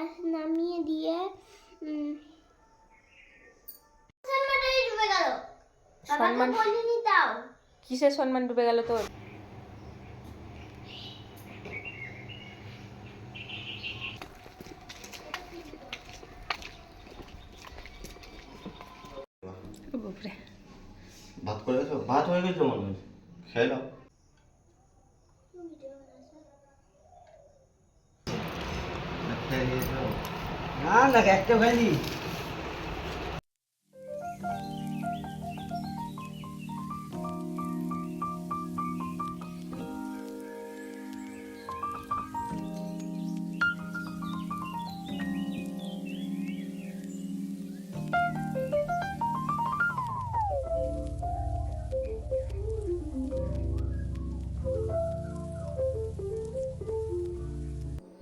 Plus নামিয়ে দিয়ে ডুবে গেল। সম্মান- বলিনি তাও। কিসের সম্মান ডুবে গেল তোর? ভাত করে গেছো? ভাত হয়ে গেছে মনে হয়। খেয়ে নাও খেয়ে নিয়েছো না না একটা খাইনি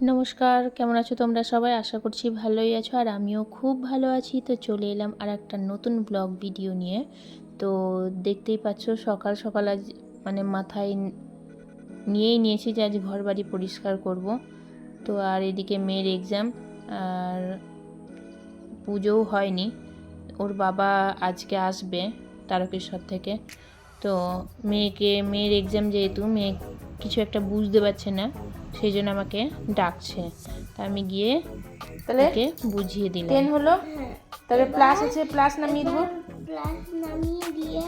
নমস্কার, কেমন আছো তোমরা সবাই? আশা করছি ভালোই আছো আর আমিও খুব ভালো আছি। তো চলে এলাম আর একটা নতুন ব্লগ ভিডিও নিয়ে। তো দেখতেই পাচ্ছ সকাল সকাল আজ মানে মাথায় নিয়েই নিয়েছি যে আজ ঘর বাড়ি পরিষ্কার করব। তো আর এদিকে মেয়ের এক্সাম আর পুজোও হয়নি। ওর বাবা আজকে আসবে তারকেশ্বর থেকে। তো মেয়েকে, মেয়ের এক্সাম যেহেতু, মেয়ে কিছু একটা বুঝতে পারছে না। সেই জন্য আমাকে ডাকছে। তা আমি গিয়ে তাহলে ওকে বুঝিয়ে দিলাম। টেন হলো? হ্যাঁ। তাহলে প্লাস আছে প্লাস নামিয়ে দেবো। প্লাস নামিয়ে দিয়ে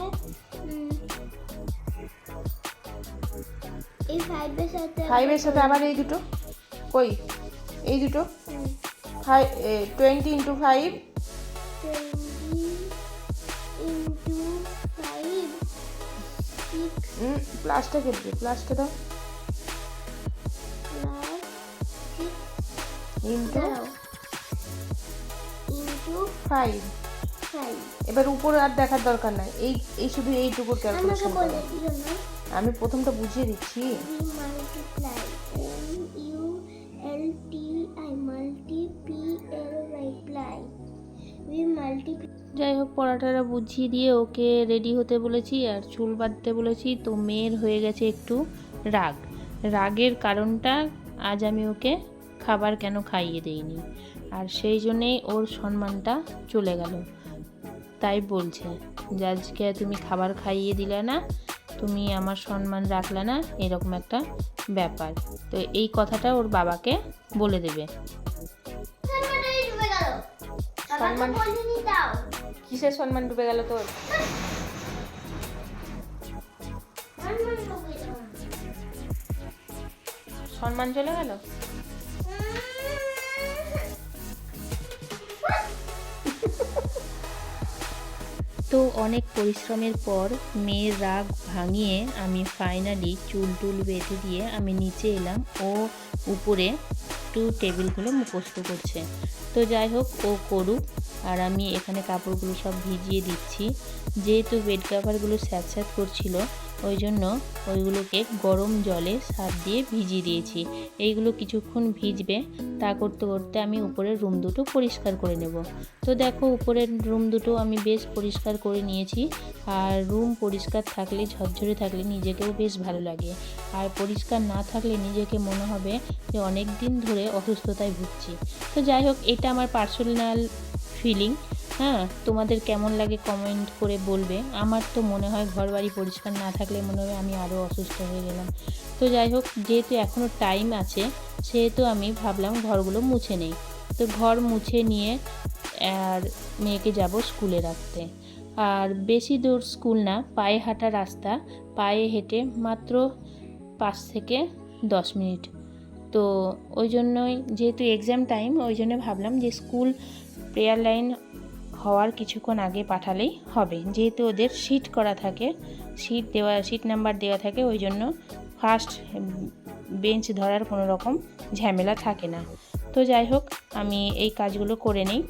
এই ফাইভের সাথে ফাইভের সাথে আবার এই দুটো? কই? এই দুটো? Five twenty into five twenty into five প্লাসটা কেটে প্লাসটা দাও। ইন্টু ইন্টু ফাইভ এবার উপরে আর দেখার দরকার নাই। এই এই শুধু এইটুকুর আমাকে ক্যালকুলেশন না। আমি প্রথমটা বুঝিয়ে দিচ্ছি। যাই হোক পড়াটারা বুঝিয়ে দিয়ে ওকে রেডি হতে বলেছি আর চুল বাঁধতে বলেছি। তো মেয়ের হয়ে গেছে একটু রাগ। রাগের কারণটা আজ আমি ওকে খাবার কেন খাইয়ে দেইনি? আর সেই জন্যেই ওর সম্মানটা চলে গেল। তাই বলছে যে আজকে তুমি খাবার খাইয়ে দিলে না, তুমি আমার সম্মান রাখলে না, এরকম একটা ব্যাপার। তো এই কথাটা ওর বাবাকে বলে দেবে। কিসের সম্মান ডুবে গেল তোর? সম্মান চলে গেল? তো অনেক পরিশ্রমের পর মেয়ের রাগ ভাঙিয়ে আমি ফাইনালি চুল টুল বেঁধে দিয়ে আমি নিচে এলাম। ও উপরে একটু টেবিলগুলো মুখস্থ করছে। তো যাই হোক, ও করুক। আর আমি এখানে কাপড়গুলো সব ভিজিয়ে দিচ্ছি। যেহেতু বেড কাভারগুলো স্যাঁত করছিল ওই জন্য ওইগুলোকে গরম জলে সার দিয়ে ভিজিয়ে দিয়েছি। এইগুলো কিছুক্ষণ ভিজবে, তা করতে করতে আমি উপরের রুম দুটো পরিষ্কার করে নেব। তো দেখো উপরের রুম দুটো আমি বেশ পরিষ্কার করে নিয়েছি, আর রুম পরিষ্কার থাকলে, ঝরঝরে থাকলে নিজেকেও বেশ ভালো লাগে। আর পরিষ্কার না থাকলে নিজেকে মনে হবে যে অনেক দিন ধরে অসুস্থতায় ভুগছি। তো যাই হোক, এটা আমার পার্সোনাল ফিলিং হ্যাঁ তোমাদের কেমন লাগে কমেন্ট করে বলবে। আমার তো মনে হয় ঘর বাড়ি পরিষ্কার না থাকলে মনে হয় আমি আরও অসুস্থ হয়ে গেলাম। তো যাই হোক, যেহেতু এখনও টাইম আছে, সেহেতু আমি ভাবলাম ঘরগুলো মুছে নেই। তো ঘর মুছে নিয়ে আর মেয়েকে যাব স্কুলে রাখতে। আর বেশি দূর স্কুল না, পায়ে হাঁটা রাস্তা। পায়ে হেঁটে মাত্র পাঁচ থেকে দশ মিনিট। তো ওই জন্যই, যেহেতু এক্সাম টাইম ওই জন্য ভাবলাম যে স্কুল প্রেয়ার লাইন হওয়ার কিছুক্ষণ আগে পাঠালেই হবে। যেহেতু ওদের সিট করা থাকে সিট দেওয়া সিট নাম্বার দেওয়া থাকে, ওই জন্য ফার্স্ট বেঞ্চ ধরার কোনো রকম ঝামেলা থাকে না। তো যাই হোক, আমি এই কাজগুলো করে নিই।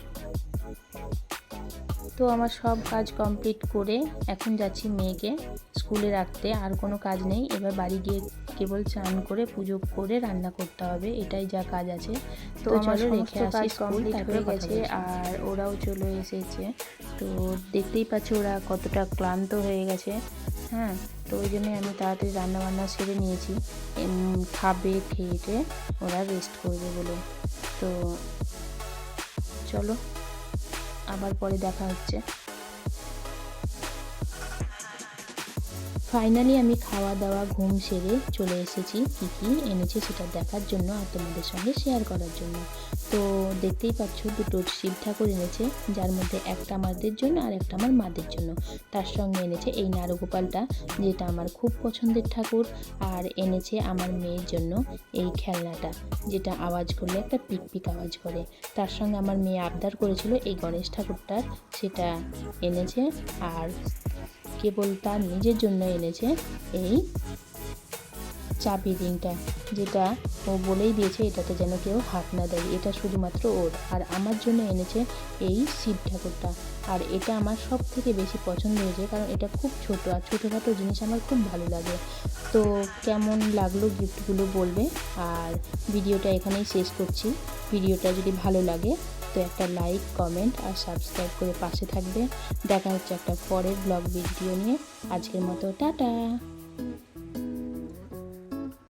তো আমার সব কাজ কমপ্লিট করে এখন যাচ্ছি মেয়েকে স্কুলে রাখতে। আর কোনো কাজ নেই। এবার বাড়ি গিয়ে কেবল চান করে পুজো করে রান্না করতে হবে। এটাই যা কাজ আছে। তো চলো রেখে আসি। স্কুল তারপরে হয়ে গেছে। আর ওরাও চলে এসেছে। তো দেখতেই পাচ্ছ ওরা কতটা ক্লান্ত হয়ে গেছে। হ্যাঁ তো ওই জন্যই আমি তাড়াতাড়ি রান্না বান্না সেরে নিয়েছি। খাবে খেয়ে ওরা রেস্ট করবে বলে। তো চলো। আবার পরে দেখা হচ্ছে। ফাইনালি আমি খাওয়া দাওয়া ঘুম সেরে চলে এসেছি। কী কী এনেছে সেটা দেখার জন্য আর তোমাদের সঙ্গে শেয়ার করার জন্য। তো দেখতেই পাচ্ছ, দুটো শিব ঠাকুর এনেছে, যার মধ্যে একটা আমাদের জন্য আর একটা আমার মাদের জন্য। তার সঙ্গে এনেছে এই নারগোপালটা, যেটা আমার খুব পছন্দের ঠাকুর, আর এনেছে আমার মেয়ের জন্য এই খেলনাটা, যেটা আওয়াজ করলে একটা পিক পিক আওয়াজ করে। তার সঙ্গে আমার মেয়ে আবদার করেছিল এই গণেশ ঠাকুরটার, সেটা এনেছে। আর কেবল তার নিজের জন্য এনেছে এই চাবি রিংটা যেটা ও বলেই দিয়েছে এটাতে যেন কেউ হাত না দেয়। এটা শুধুমাত্র ওর, আর আমার জন্য এনেছে এই শিব ঠাকুরটা। আর এটা আমার সব থেকে বেশি পছন্দ হয়েছে, কারণ এটা খুব ছোট, আর ছোটোখাটো জিনিস আমার খুব ভালো লাগে। তো কেমন লাগল গিফটগুলো বলবে? আর ভিডিওটা এখানেই শেষ করছি। ভিডিওটা যদি ভালো লাগে তো একটা লাইক কমেন্ট আর সাবস্ক্রাইব করে পাশে থাকবে। দেখা হচ্ছে একটা পরের ব্লগ ভিডিও নিয়ে। আজকের মতো, টাটা!